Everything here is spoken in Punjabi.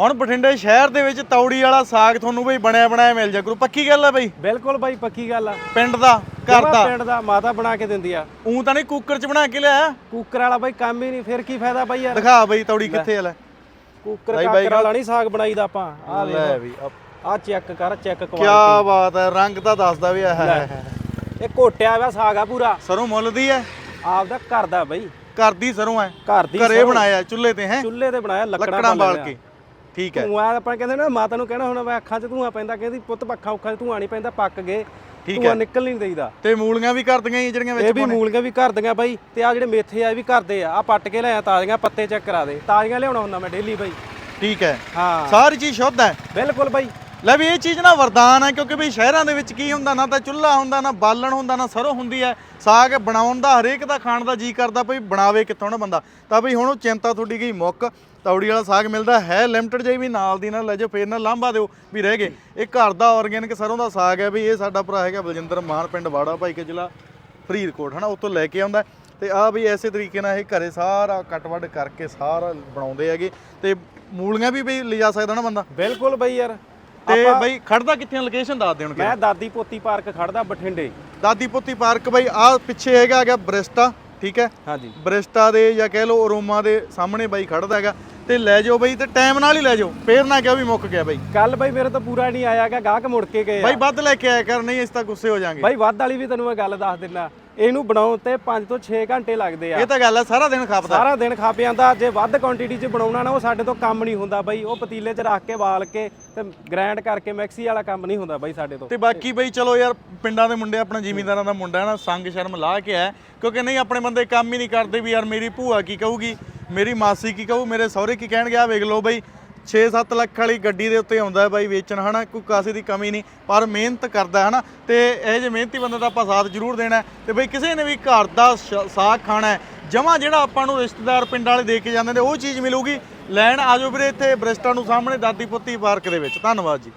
ਹੁਣ ਬਠਿੰਡੇ ਸ਼ਹਿਰ ਦੇ ਵਿੱਚ ਤੌੜੀ ਵਾਲਾ ਸਾਗ ਤੁਹਾਨੂੰ ਬਈ ਬਣਿਆ ਬਣਾਇਆ ਮਿਲ ਜਾ ਕਰੂ ਪੱਕੀ ਗੱਲ ਆ ਬਈ? ਬਿਲਕੁਲ ਬਾਈ ਪੱਕੀ ਗੱਲ ਆ। ਪਿੰਡ ਦਾ ਘਰ ਦਾ? ਪਿੰਡ ਦਾ ਮਾਤਾ ਬਣਾ ਕੇ ਦਿੰਦੀ ਆ। ਉਂ ਤਾਂ ਨਹੀਂ ਕੁੱਕਰ 'ਚ ਬਣਾ ਕੇ ਲਿਆ? ਕੁੱਕਰ ਵਾਲਾ ਬਾਈ ਕੰਮ ਹੀ ਨਹੀਂ ਫਿਰ ਕੀ ਫਾਇਦਾ ਬਾਈ ਯਾਰ? ਦਿਖਾ ਬਈ ਤੌੜੀ ਕਿੱਥੇ ਆ ਲੈ। ਕੁੱਕਰ ਬਾਈ, ਬਾਈ ਕਾਕਰ ਵਾਲਾ ਨਹੀਂ ਸਾਗ ਬਣਾਈਦਾ ਆਪਾਂ। ਆ ਲੈ ਵੀ ਆ ਚੈੱਕ ਕਰ ਚੈੱਕ ਕੀ ਕੁਆਲਿਟੀ ਬਾਤ ਹੈ ਰੰਗ ਤਾਂ ਦੱਸਦਾ ਵੀ ਹੈ ਇਹ ਘੋਟਿਆ ਵਾ ਸਾਗ ਆ ਪੂਰਾ। ਸਰੋਂ ਮੁੱਲ ਦੀ ਹੈ ਆਪਦਾ ਘਰ ਦਾ ਬਾਈ। ਘਰ ਦੀ ਸਰੋਂ ਹੈ ਘਰ ਦੀ ਘਰੇ ਬਣਾਇਆ ਚੁੱਲ੍ਹੇ ਤੇ ਹੈ? ਚੁੱਲ੍ਹੇ ਤੇ ਬਣਾਇਆ ਲੱਕੜਾਂ ਬਾਲ ਕੇ। ਠੀਕ ਹੈ। ਧੂਆਂ ਆਪਾਂ ਕਹਿੰਦੇ ਨਾ ਮਾਤਾ ਨੂੰ ਕਹਿਣਾ ਹੁਣ ਅੱਖਾਂ 'ਚ ਧੂਆਂ ਪੈਂਦਾ ਕਹਿੰਦੀ ਪੁੱਤ ਅੱਖਾਂ ਉੱਖਾਂ 'ਚ ਧੂਆਂ ਨਹੀਂ ਪੈਂਦਾ ਪੱਕ ਗਏ ਠੀਕ ਧੂਆਂ ਨਿਕਲ ਨਹੀਂ ਦੇਈਦਾ। ਤੇ ਮੂਲੀਆਂ ਵੀ ਕਰਦੀਆਂ ਹੀ ਜਿਹੜੀਆਂ ਇਹ ਵਿੱਚ ਵੀ ਮੂਲੀਆਂ ਵੀ ਘਰ ਦੀਆਂ ਬਾਈ ਤੇ ਆ ਜਿਹੜੇ ਮੇਥੇ ਆ ਇਹ ਵੀ ਘਰ ਦੇ ਆ। ਆ ਪੱਟ ਕੇ ਲਿਆ ਤਾਜ਼ੀਆਂ ਪੱਤੇ ਚੈੱਕ ਕਰਾ ਦੇ। ਤਾਜ਼ੀਆਂ ਲਿਆਉਣਾ ਹੁੰਦਾ ਮੈਂ ਡੇਲੀ ਬਾਈ। ਠੀਕ ਹੈ। ਹਾਂ। ਸਾਰੀ ਚੀਜ਼ ਸ਼ੁੱਧ ਹੈ। ਬਿਲਕੁਲ ਬਾਈ। ਲੈ ਵੀ ਇਹ ਚੀਜ਼ ਨਾ ਵਰਦਾਨ ਹੈ, ਕਿਉਂਕਿ ਵੀ ਸ਼ਹਿਰਾਂ ਦੇ ਵਿੱਚ ਕੀ ਹੁੰਦਾ, ਨਾ ਤਾਂ ਚੁੱਲ੍ਹਾ ਹੁੰਦਾ, ਨਾ ਬਾਲਣ ਹੁੰਦਾ, ਨਾ ਸਰੋਂ ਹੁੰਦੀ ਹੈ। ਸਾਗ ਬਣਾਉਣ ਦਾ, ਹਰੇਕ ਦਾ, ਖਾਣ ਦਾ ਜੀ ਕਰਦਾ ਭਈ ਬਣਾਵੇ ਕਿੱਥੋਂ ਨਾ ਬੰਦਾ। ਤਾਂ ਭਈ ਹੁਣ ਉਹ ਚਿੰਤਾ ਤੁਹਾਡੀ ਗਈ ਮੁੱਕ, ਤੌੜੀ ਵਾਲਾ ਸਾਗ ਮਿਲਦਾ ਹੈ ਲਿਮਟਿਡ ਜਿਹੀ ਵੀ ਨਾਲ ਦੀ ਨਾਲ ਲੈ ਜਾਓ, ਫੇਰ ਨਾ ਲਾਂਭਾ ਦਿਓ, ਵੀ ਰਹਿ ਗਏ। ਇਹ ਘਰ ਦਾ ਆਰਗੈਨਿਕ ਸਰੋਂ ਦਾ ਸਾਗ ਹੈ ਵੀ ਇਹ ਸਾਡਾ ਭਰਾ ਹੈਗਾ ਬਲਜਿੰਦਰ ਮਾਨ, ਪਿੰਡ ਵਾੜਾ ਭਾਈ ਕੇ ਜ਼ਿਲ੍ਹਾ ਫਰੀਦਕੋਟ, ਹਨਾ, ਉੱਥੋਂ ਲੈ ਕੇ ਆਉਂਦਾ ਤੇ ਆ ਵੀ ਐਸੇ ਤਰੀਕੇ ਨਾਲ ਇਹ ਘਰੇ ਸਾਰਾ ਕੱਟ-ਵੱਢ ਕਰਕੇ ਸਾਰਾ ਬਣਾਉਂਦੇ ਹੈਗੇ। ਤੇ ਮੂਲੀਆਂ ਵੀ ਬਈ ਲਿਜਾ ਸਕਦਾ ਨਾ ਬੰਦਾ। ਬਿਲਕੁਲ ਬਈ ਯਾਰ। ਤੇ ਬਈ ਖੜਦਾ ਕਿੱਥੇ ਲੋਕੇਸ਼ਨ ਦੱਸ ਦੇ ਹੁਣ ਮੈਂ ਦਾਦੀ ਪੋਤੀ ਪਾਰਕ ਖੜਦਾ ਬਠਿੰਡੇ। ਦਾਦੀ ਪੁੱਤੀ ਪਾਰਕ ਬਈ ਆ ਪਿੱਛੇ ਹੈਗਾ ਹੈਗਾ ਬ੍ਰਿਸਟਾ ਠੀਕ ਹੈ? ਹਾਂਜੀ। ਬ੍ਰਿਸਟਾ ਦੇ ਜਾਂ ਕਹਿ ਲਓ ਅਰੋਮਾ ਦੇ ਸਾਹਮਣੇ ਬਾਈ ਖੜਦਾ ਹੈਗਾ। ਤੇ ਲੈ ਜਾਓ ਬਈ ਤੇ ਟਾਈਮ ਨਾਲ ਹੀ ਲੈ ਜਾਓ। ਫੇਰ ਨਾ ਕਿਹਾ ਵੀ ਮੁੱਕ ਗਿਆ ਬਾਈ। ਕੱਲ ਬਾਈ ਮੇਰੇ ਤਾਂ ਪੂਰਾ ਨਹੀਂ ਆਇਆਗਾ ਗਾਹਕ ਮੁੜ ਕੇ ਗਏ ਆ। ਬਾਈ ਵੱਧ ਲੈ ਕੇ ਆਇਆ ਕਰ ਨਹੀਂ ਇਸ ਤਾਂ ਗੁੱਸੇ ਹੋ ਜਾਾਂਗੇ। ਬਾਈ ਵੱਧ ਵਾਲੀ ਵੀ ਤੈਨੂੰ ਮੈਂ ਗੱਲ ਦੱਸ ਦਿੰਦਾ ਇਹਨੂੰ ਬਣਾਉਣ ਤੇ 5 ਤੋਂ 6 ਘੰਟੇ ਲੱਗਦੇ ਆ। ਇਹ ਤਾਂ ਗੱਲ ਹੈ ਸਾਰਾ ਦਿਨ ਖਾਪਦਾ। ਸਾਰਾ ਦਿਨ ਖਾ ਪਿਆਂਦਾ ਜੇ ਵੱਧ ਕੁਆਂਟੀਟੀ 'ਚ ਬਣਾਉਣਾ ਨਾ ਉਹ ਸਾਡੇ ਤੋਂ ਕੰਮ ਨਹੀਂ ਹੁੰਦਾ ਬਾਈ ਉਹ ਪਤੀਲੇ 'ਚ ਰੱਖ ਕੇ ਵਾਲ ਕੇ ਤੇ ਗ੍ਰਾਈਂਡ ਕਰਕੇ ਮਿਕਸੀ ਵਾਲਾ ਕੰਮ ਨਹੀਂ ਹੁੰਦਾ ਬਾਈ ਸਾਡੇ ਤੋਂ। ਤੇ ਬਾਕੀ ਬਈ ਚਲੋ ਯਾਰ ਪਿੰਡਾਂ ਦੇ ਮੁੰਡੇ ਆਪਣਾ ਜ਼ਿਮੀਂਦਾਰਾਂ ਦਾ ਮੁੰਡਾ ਹੈ ਨਾ ਸੰਗ ਸ਼ਰਮ ਲਾ ਕੇ ਆ ਕਿਉਂਕਿ ਨਹੀਂ ਆਪਣੇ ਬੰਦੇ ਕੰਮ ਹੀ ਨਹੀਂ ਕਰਦੇ ਵੀ ਯਾਰ ਮੇਰੀ ਭੂਆ ਕੀ ਕਹੂਗੀ ਮੇਰੀ ਮਾਸੀ ਕੀ ਕਹੂ ਮੇਰੇ ਸਹੁਰੇ ਕੀ ਕਹਿਣਗੇ ਆ ਵੇਖ ਲਓ ਬਈ 6-7 ਲੱਖ ਵਾਲੀ ਗੱਡੀ ਦੇ ਉੱਤੇ ਆਉਂਦਾ ਬਾਈ ਵੇਚਣ, ਹਨਾ? ਕੋਈ ਕਾਸੇ ਦੀ ਕਮੀ ਨਹੀਂ, ਪਰ ਮਿਹਨਤ ਕਰਦਾ ਹਨਾ? ਤੇ ਇਹ ਜੇ ਮਿਹਨਤੀ ਬੰਦੇ ਦਾ ਆਪਾਂ ਸਾਥ ਜ਼ਰੂਰ ਦੇਣਾ ਹੈ। ਤੇ ਬਈ ਕਿਸੇ ਨੇ ਵੀ ਘਰ ਦਾ ਸ਼- ਸਾਗ ਖਾਣਾ ਹੈ, ਜਮਾ ਜਿਹੜਾ ਆਪਾਂ ਨੂੰ ਰਿਸ਼ਤੇਦਾਰ ਪਿੰਡ ਵਾਲੇ ਦੇ ਕੇ ਜਾਂਦੇ ਨੇ, ਉਹ ਚੀਜ਼ ਮਿਲੂਗੀ। ਲੈਣ ਆਜੋ ਵੀਰੇ ਇੱਥੇ ਬ੍ਰਿਸਟਾ ਨੂੰ ਸਾਹਮਣੇ ਦਾਦੀ ਪੁੱਤੀ ਪਾਰਕ ਦੇ ਵਿੱਚ। ਧੰਨਵਾਦ ਜੀ।